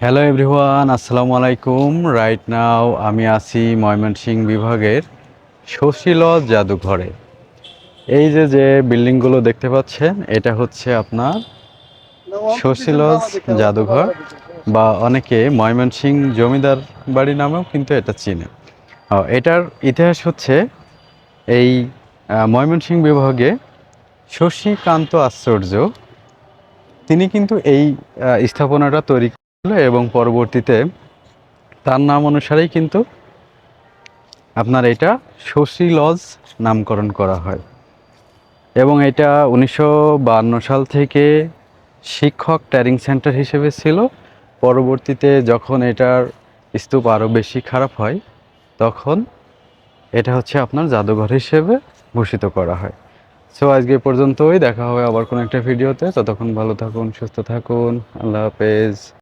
Hello everyone আসসালামু আলাইকুম right now আমি আছি ময়মনসিংহ বিভাগের শশীল জাদুঘরে। এই যে যে বিল্ডিংগুলো দেখতে পাচ্ছেন এটা হচ্ছে আপনার শশীলজ জাদুঘর বা অনেকে ময়মনসিংহ জমিদার বাড়ি নামেও কিন্তু এটা চিনে। এটার ইতিহাস হচ্ছে এই আহ, ময়মনসিংহ বিভাগে শশীকান্ত আশ্চর্য তিনি কিন্তু এই স্থাপনাটা তৈরি এবং পরবর্তীতে তার নাম অনুসারেই কিন্তু আপনার এটা শশী লজ নামকরণ করা হয়। এবং এটা উনিশশো সাল থেকে শিক্ষক ট্যারিং সেন্টার হিসেবে ছিল। পরবর্তীতে যখন এটার স্তূপ আরও বেশি খারাপ হয়, তখন এটা হচ্ছে আপনার জাদুঘর হিসেবে ভূষিত করা হয়। সো আজকে পর্যন্তই, দেখা হবে আবার কোনো একটা ভিডিওতে। ততক্ষণ ভালো থাকুন, সুস্থ থাকুন, আল্লাহ হাফেজ।